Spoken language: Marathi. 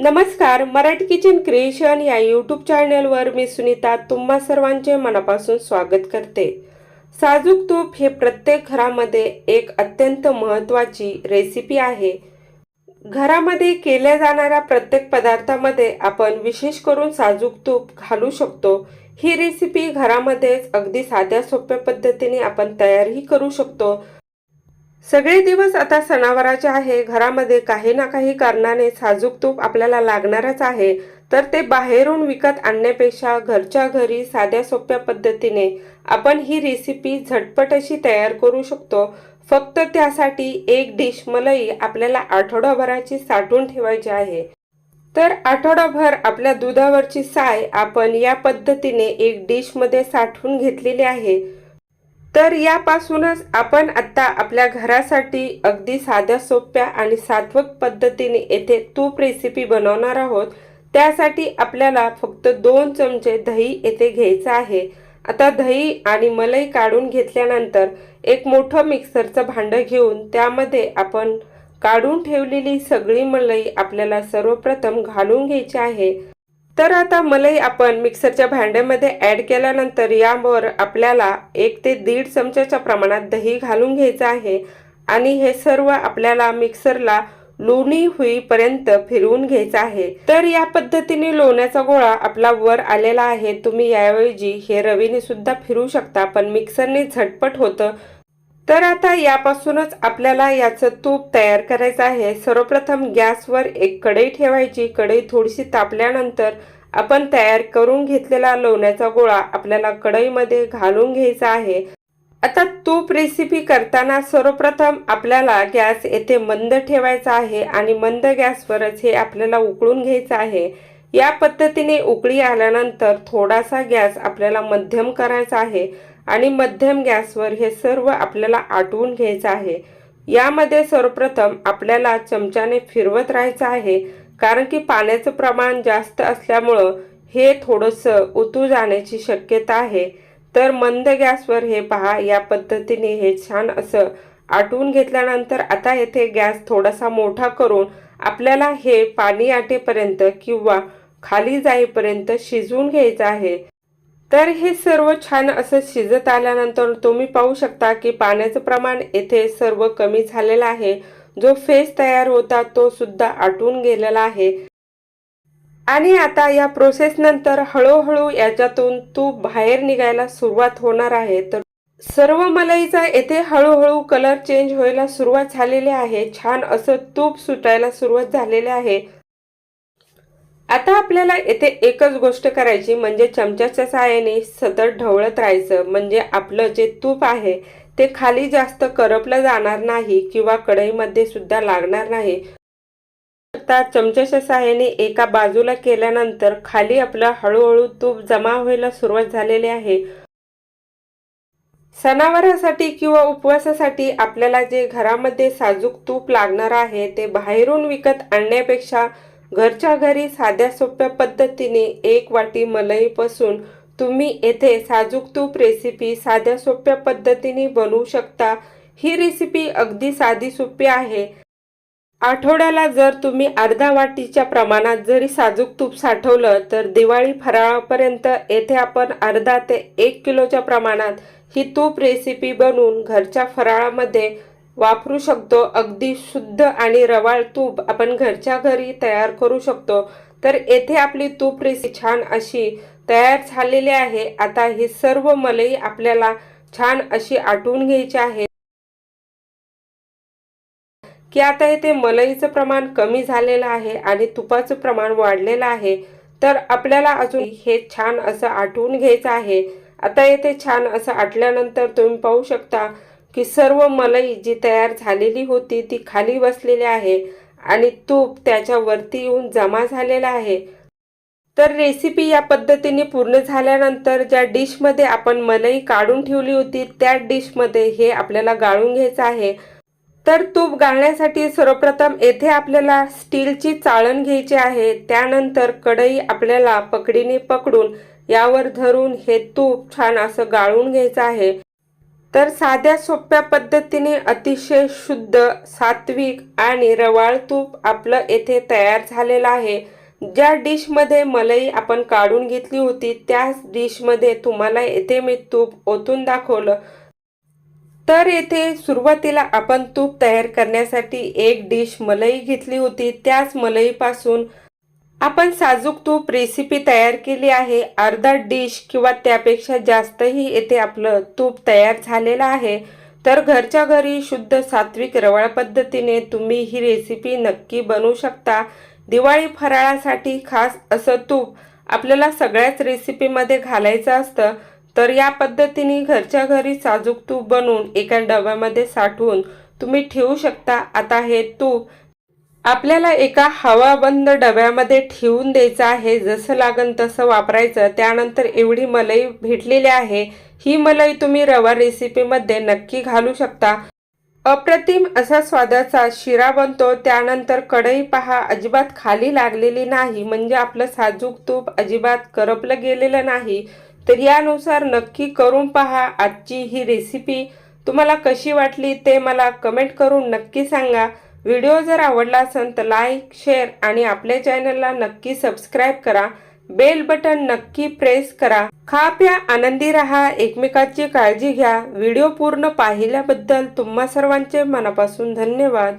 नमस्कार मराठी किचन क्रिएशन या यूट्यूब चॅनलवर मी सुनीता तुम्हा सर्वांचे मनापासून स्वागत करते. साजूक तूप हे प्रत्येक घरामध्ये एक अत्यंत महत्त्वाची रेसिपी आहे. घरामध्ये केल्या जाणाऱ्या प्रत्येक पदार्थामध्ये आपण विशेष करून साजूक तूप घालू शकतो. ही रेसिपी घरामध्येच अगदी साध्या सोप्या पद्धतीने आपण तयारही करू शकतो. सगळे दिवस आता सणावाराचे आहे. घरामध्ये काही ना काही कारणाने साजूक तूप आपल्याला लागणारच आहे. तर ते बाहेरून विकत आणण्यापेक्षा घरच्या घरी साध्या सोप्या पद्धतीने आपण ही रेसिपी झटपट अशी तयार करू शकतो. फक्त त्यासाठी एक डिश मलई आपल्याला आठवडाभराची साठवून ठेवायची आहे. तर आठवडाभर आपल्या दुधावरची साय आपण या पद्धतीने एक डिशमध्ये साठवून घेतलेली आहे. तर यापासूनच आपण आत्ता आपल्या घरासाठी अगदी साध्या सोप्या आणि सात्वक पद्धतीने येथे तूप रेसिपी बनवणार आहोत. त्यासाठी आपल्याला फक्त दोन चमचे दही येथे घ्यायचं आहे. आता दही आणि मलई काढून घेतल्यानंतर एक मोठं मिक्सरचं भांडं घेऊन त्यामध्ये आपण काढून ठेवलेली सगळी मलई आपल्याला सर्वप्रथम घालून घ्यायची आहे. तर आता मलई आपण मिक्सरच्या भांड्यामध्ये ॲड केल्यानंतर यावर आपल्याला एक ते दीड चमच्याच्या प्रमाणात दही घालून घ्यायचं आहे. आणि हे सर्व आपल्याला मिक्सरला लोणी होईपर्यंत फिरवून घ्यायचं आहे. तर या पद्धतीने लोण्याचा गोळा आपला वर आलेला आहे. तुम्ही याऐवजी हे रवीने सुद्धा फिरू शकता पण मिक्सरने झटपट होतं. तर आता यापासूनच आपल्याला याचं तूप तयार करायचं आहे. सर्वप्रथम गॅसवर एक कढई ठेवायची. कढई थोडीशी तापल्यानंतर आपण तयार करून घेतलेला लोण्याचा गोळा आपल्याला कढईमध्ये घालून घ्यायचा आहे. आता तूप रेसिपी करताना सर्वप्रथम आपल्याला गॅस येथे मंद ठेवायचा आहे आणि मंद गॅसवरच हे आपल्याला उकळून घ्यायचं आहे. या पद्धतीने उकळी आल्यानंतर थोडासा गॅस आपल्याला मध्यम करायचा आहे. आणि मध्यम गॅसवर हे सर्व आपल्याला आटवून घ्यायचं आहे. यामध्ये सर्वप्रथम आपल्याला चमच्याने फिरवत राहायचं आहे कारण की पाण्याचं प्रमाण जास्त असल्यामुळं हे थोडंसं उतू जाण्याची शक्यता आहे. तर मंद गॅसवर हे पहा या पद्धतीने हे छान असं आटवून घेतल्यानंतर आता येथे गॅस थोडासा मोठा करून आपल्याला हे पाणी आटेपर्यंत किंवा खाली जाईपर्यंत शिजवून घ्यायचं आहे. तर हे सर्व छान असं शिजत आल्यानंतर तुम्ही पाहू शकता की पाण्याचं प्रमाण येथे सर्व कमी झालेलं आहे. जो फेस तयार होता तो सुद्धा आटून गेलेला आहे. आणि आता या प्रोसेस नंतर हळूहळू याच्यातून तूप बाहेर निघायला सुरुवात होणार आहे. तर सर्व मलाईचा येथे हळूहळू कलर चेंज व्हायला सुरुवात झालेली आहे. छान असं तूप सुटायला सुरुवात झालेली आहे. आता आपल्याला येथे एकच गोष्ट करायची म्हणजे चमच्याच्या साहाय्याने सतत ढवळत राहायचं म्हणजे आपलं जे तूप आहे ते खाली जास्त करपलं जाणार नाही किंवा कढईमध्ये सुद्धा लागणार नाही. आता चमच्याच्या साहाय्याने एका बाजूला केल्यानंतर खाली आपलं हळूहळू तूप जमा व्हायला सुरुवात झालेली आहे. सणावारासाठी किंवा उपवासासाठी आपल्याला जे घरामध्ये साजूक तूप लागणार आहे ते बाहेरून विकत आणण्यापेक्षा घरच्या घरी साध्या सोप्या पद्धतीने एक वाटी मलईपासून तुम्ही येथे साजूक तूप रेसिपी साध्या सोप्या पद्धतीने बनवू शकता. ही रेसिपी अगदी साधी सोपी आहे. आठवड्याला जर तुम्ही अर्धा वाटीच्या प्रमाणात जरी साजूक तूप साठवलं तर दिवाळी फराळापर्यंत येथे आपण अर्धा ते एक किलोच्या प्रमाणात ही तूप रेसिपी बनवून घरच्या फराळामध्ये वापरू शकतो. अगदी शुद्ध आणि रवाळ तूप आपण घरच्या घरी तयार करू शकतो. तर येथे आपली तूप रेसिपी छान अशी तयार झालेली आहे. आता ही सर्व मलई आपल्याला छान अशी आटवून घ्यायची आहे. की आता येथे मलईचं प्रमाण कमी झालेलं आहे आणि तुपाचं प्रमाण वाढलेलं आहे. तर आपल्याला अजून हे छान असं आटवून घ्यायचं आहे. आता येथे छान असं आटल्यानंतर तुम्ही पाहू शकता की सर्व मलई जी तयार झालेली होती ती खाली बसलेली आहे आणि तूप त्याच्यावरती येऊन जमा झालेला आहे. तर रेसिपी या पद्धतीने पूर्ण झाल्यानंतर ज्या डिशमध्ये आपण मलई काढून ठेवली होती त्या डिशमध्ये हे आपल्याला गाळून घ्यायचं आहे. तर तूप गाळण्यासाठी सर्वप्रथम येथे आपल्याला स्टीलची चाळण घ्यायची आहे. त्यानंतर कढई आपल्याला पकडीने पकडून यावर धरून हे तूप छान असं गाळून घ्यायचं आहे. तर साध्या सोप्या पद्धतीने अतिशय शुद्ध सात्विक आणि रवाळ तूप आपलं येथे तयार झालेलं आहे. ज्या डिशमध्ये मलई आपण काढून घेतली होती त्याच डिशमध्ये तुम्हाला येथे मी तूप ओतून दाखवलं. तर येथे सुरुवातीला आपण तूप तयार करण्यासाठी एक डिश मलई घेतली होती. त्याच मलईपासून आपण साजूक तूप रेसिपी तयार केली आहे. अर्धा डिश किंवा त्यापेक्षा जास्तही येथे आपलं तूप तयार झालेलं आहे. तर घरच्या घरी शुद्ध सात्विक रवाळ पद्धतीने तुम्ही ही रेसिपी नक्की बनवू शकता. दिवाळी फराळासाठी खास असं तूप आपल्याला सगळ्याच रेसिपीमध्ये घालायचं असतं. तर या पद्धतीने घरच्या घरी साजूक तूप बनवून एका डब्यामध्ये साठवून तुम्ही ठेवू शकता. आता हे तूप आपल्याला एका हवाबंद डब्यामध्ये ठेवून द्यायचं आहे जसं लागन तसं वापरायचं. त्यानंतर एवढी मलई भेटलेली आहे. ही मलाई तुम्ही रवा रेसिपीमध्ये नक्की घालू शकता. अप्रतिम असा स्वादाचा शिरा बनतो. त्यानंतर कढई पहा अजिबात खाली लागलेली नाही. म्हणजे आपलं साजूक तूप अजिबात करपलं गेलेलं नाही. तर यानुसार नक्की करून पहा आजची ही रेसिपी. तुम्हाला कशी वाटली ते मला कमेंट करून नक्की सांगा. व्हिडिओ जर आवडला असेल तर लाईक शेअर आणि आपल्या चॅनलला नक्की सबस्क्राईब करा. बेल बटन नक्की प्रेस करा. खा प्या आनंदी राहा एकमेकाची काळजी घ्या. व्हिडिओ पूर्ण पाहिल्याबद्दल तुम्हा सर्वांचे मनापासून धन्यवाद.